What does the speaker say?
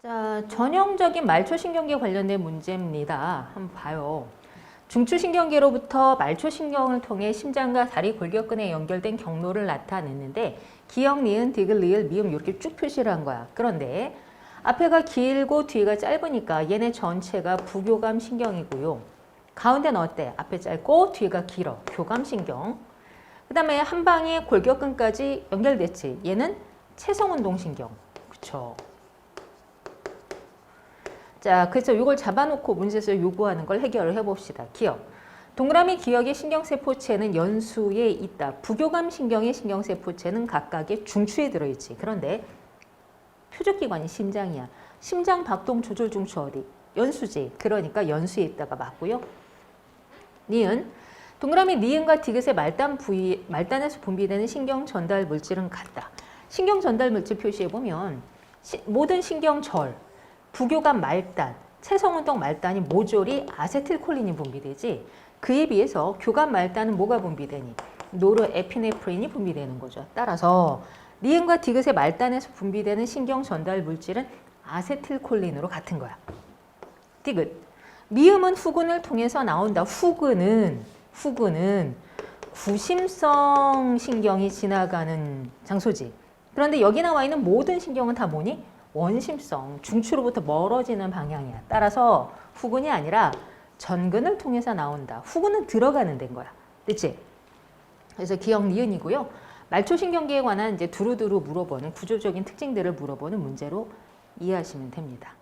자, 전형적인 말초신경계 관련된 문제입니다. 한번 봐요. 중추신경계로부터 말초신경을 통해 심장과 다리 골격근에 연결된 경로를 나타냈는데 기역, 니은, 디귿, 리을, 미음 이렇게 쭉 표시를 한 거야. 그런데 앞에가 길고 뒤가 짧으니까 얘네 전체가 부교감 신경이고요. 가운데는 어때? 앞에 짧고 뒤가 길어. 교감 신경. 그 다음에 한 방에 골격근까지 연결됐지. 얘는 체성운동신경. 그쵸? 자, 그래서 이걸 잡아놓고 문제에서 요구하는 걸 해결을 해봅시다. 기억. 동그라미 기억의 신경세포체는 연수에 있다. 부교감 신경의 신경세포체는 각각의 중추에 들어있지. 그런데 표적기관이 심장이야. 심장 박동 조절 중추 어디? 연수지. 그러니까 연수에 있다가 맞고요. 니은. 동그라미 니은과 디귿의 말단 부위, 말단에서 분비되는 신경 전달 물질은 같다. 신경 전달 물질 표시해 보면 시- 모든 신경절, 부교감 말단, 체성운동 말단이 모조리 아세틸콜린이 분비되지. 그에 비해서 교감 말단은 뭐가 분비되니? 노르에피네프린이 분비되는 거죠. 따라서 니은과 디귿의 말단에서 분비되는 신경 전달 물질은 아세틸콜린으로 같은 거야. 디귿. 미음은 후근을 통해서 나온다. 후근은 후근은 구심성 신경이 지나가는 장소지. 그런데 여기 나와 있는 모든 신경은 다 뭐니? 원심성, 중추로부터 멀어지는 방향이야. 따라서 후근이 아니라 전근을 통해서 나온다. 후근은 들어가는 데인 거야. 됐지? 그래서 기억 니은이고요. 말초신경계에 관한 이제 두루두루 물어보는 구조적인 특징들을 물어보는 문제로 이해하시면 됩니다.